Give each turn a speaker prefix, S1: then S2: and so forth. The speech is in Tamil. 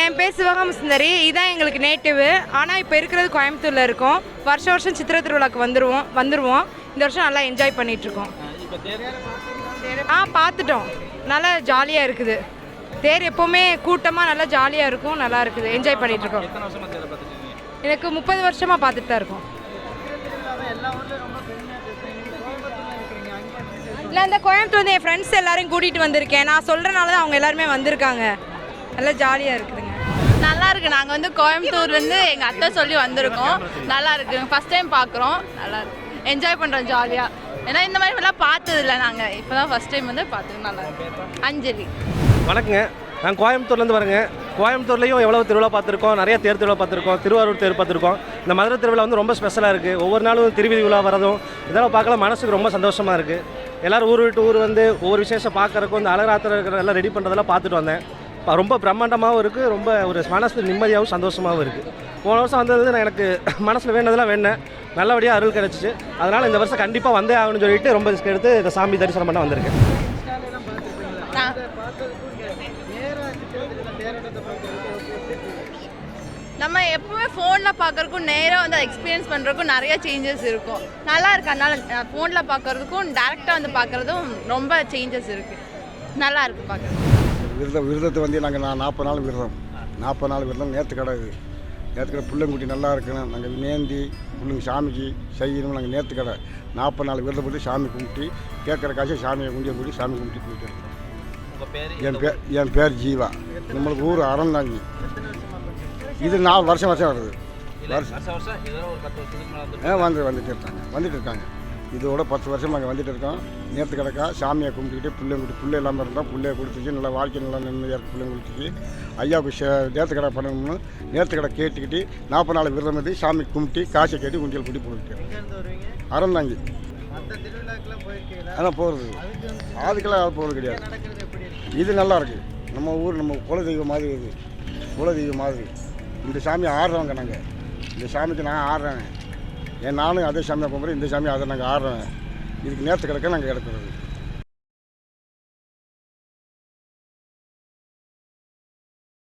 S1: என் பேர் சிவகாம சுந்தரி. இதான் எங்களுக்கு நேட்டிவு ஆனால் இப்போ இருக்கிறது கோயம்புத்தூரில் இருக்கோம். வருஷம் வருஷம் சித்திரை திருவிழாக்கு வந்துடுவோம் வந்துடுவோம் இந்த வருஷம் நல்லா என்ஜாய் பண்ணிட்டு இருக்கோம் ஆ பார்த்துட்டோம் நல்லா ஜாலியாக இருக்குது. தேர் எப்போவுமே கூட்டமாக நல்லா ஜாலியாக இருக்கும் நல்லா இருக்குது. என்ஜாய் பண்ணிட்டு இருக்கோம் எனக்கு முப்பது வருஷமாக பார்த்துட்டு தான் இருக்கோம். இல்லை அந்த கோயம்புத்தூர் வந்து என் ஃப்ரெண்ட்ஸ் எல்லாரையும் கூட்டிகிட்டு வந்திருக்கேன். நான் சொல்கிறனால தான் அவங்க எல்லாருமே வந்திருக்காங்க. நல்லா ஜாலியாக இருக்குதுங்க.
S2: நல்லா இருக்கு. நாங்கள் வந்து கோயம்புத்தூர்லேருந்து எங்கள் அத்தை சொல்லி வந்திருக்கோம். நல்லா இருக்கு. ஃபர்ஸ்ட் டைம் பார்க்குறோம் நல்லா இருக்கு. என்ஜாய் பண்ணுறோம் ஜாலியாக ஏன்னா இந்த மாதிரி எல்லாம் பார்த்தது இல்லை நாங்கள் இப்போ தான் ஃபர்ஸ்ட் டைம் வந்து பார்த்துக்கோம் நல்லா இருக்கு. அஞ்சலி.
S3: வணக்கங்க. நான் கோயம்புத்தூர்லேருந்து வரேங்க. கோயம்புத்தூர்லேயும் எவ்வளோ திருவிழா பார்த்துருக்கோம். நிறைய தேர் திருவிழா பார்த்துருக்கோம். திருவாரூர் தேர் பார்த்துருக்கோம். இந்த மதுரை திருவிழா வந்து ரொம்ப ஸ்பெஷலாக இருக்குது ஒவ்வொரு நாளும் திருவிதி விழா வரதும் இதெல்லாம் பார்க்கல மனசுக்கு ரொம்ப சந்தோஷமாக இருக்குது எல்லோரும் ஊர் விட்டு ஊர் வந்து ஒவ்வொரு விசேஷம் பார்க்கறக்கும் இந்த அழகாத்திரம் இருக்கிற எல்லாம் ரெடி பண்ணுறதெல்லாம் பார்த்துட்டு வந்தேன். ரொம்ப பிரம்மாண்டமாகவும் இருக்குது ரொம்ப ஒரு மனசு நிம்மதியாகவும் சந்தோஷமாகவும் இருக்குது போன வருஷம் வந்தது நான் எனக்கு மனசில் வேண்டதெல்லாம் வேணேன் நல்லபடியாக அருள் கிடச்சிச்சு. அதனால் இந்த வருஷம் கண்டிப்பாக வந்தே ஆகணும்னு சொல்லிட்டு ரொம்ப ரிஸ்க் எடுத்து இந்த சாமி தரிசனம் பண்ண வந்திருக்கேன்.
S2: நம்ம எப்பவுமே ஃபோனில் பார்க்கறதுக்கும் நேராக வந்து எக்ஸ்பீரியன்ஸ் பண்ணுறதுக்கும் நிறைய சேஞ்சஸ் இருக்கும். நல்லா இருக்கு. அதனால ஃபோனில் பார்க்குறதுக்கும் டேரெக்டாக வந்து பார்க்குறதும் ரொம்ப சேஞ்சஸ் இருக்குது நல்லா இருக்குது பார்க்குறது
S4: விரதம் விரதத்தை வந்து நாங்கள் நான் நாற்பது நாள் விரதம். நாற்பது நாள் விரதம். நேற்று கடை இது. நேற்று கடை பிள்ளைங்குட்டி நல்லா இருக்கணும் நாங்கள் நேந்தி பிள்ளைங்க சாமிக்கு செய்யணும் நாங்கள் நேற்று கடை. நாற்பது நாள் விரதம் போட்டு சாமி கும்பிட்டு கேட்குற காசை சாமியை குண்டியை கூட்டி சாமி கும்பிட்டு போயிட்டு இருக்கோம். என் பேர் என் பேர் ஜீவா. நம்மளுக்கு ஊர் அறந்தாங்கி. இது நாலு வருஷம் வருஷம் வருது. வருஷம் வந்து வந்துட்டு இருக்காங்க. வந்துட்டு இருக்காங்க. இதோட பத்து வருஷம் நாங்கள் வந்துட்டு இருக்கோம். நேற்று கிடக்கா சாமியை கும்பிட்டுக்கிட்டு பிள்ளைங்க பிள்ளை இல்லாமல் இருந்தால் பிள்ளைய கொடுத்துச்சு நல்லா வாழ்க்கை நல்லா நிம்மதியாக இருக்கு பிள்ளைங்க கொடுத்துச்சு ஐயாவுக்கு சே- நேர்த்து கடை பண்ணணும்னு நேர்த்து கடை கேட்டுக்கிட்டு நாற்பது நாள் விரதம் இருந்து சாமி கும்பிட்டு காசை கேட்டு குண்டியல் குட்டி போட்டுட்டு அறந்தாங்கி. அதான் போகிறது அதுக்கெல்லாம் அது போகிறது கிடையாது. இது நல்லா இருக்கு. நம்ம ஊர் நம்ம குலதெய்வம் மாதிரி இது. குலதெய்வம் மாதிரி. இந்த சாமி ஆடுறவங்க நாங்கள் இந்த சாமிக்கு நான் ஆடுறேன். ஏன் நானும் அதே சாமியாக கும்பிட்றேன் இந்த சாமி அதை நாங்கள் ஆடுறேன் இதுக்கு நேரத்து கிடக்க நாங்கள் கிடக்கிறது.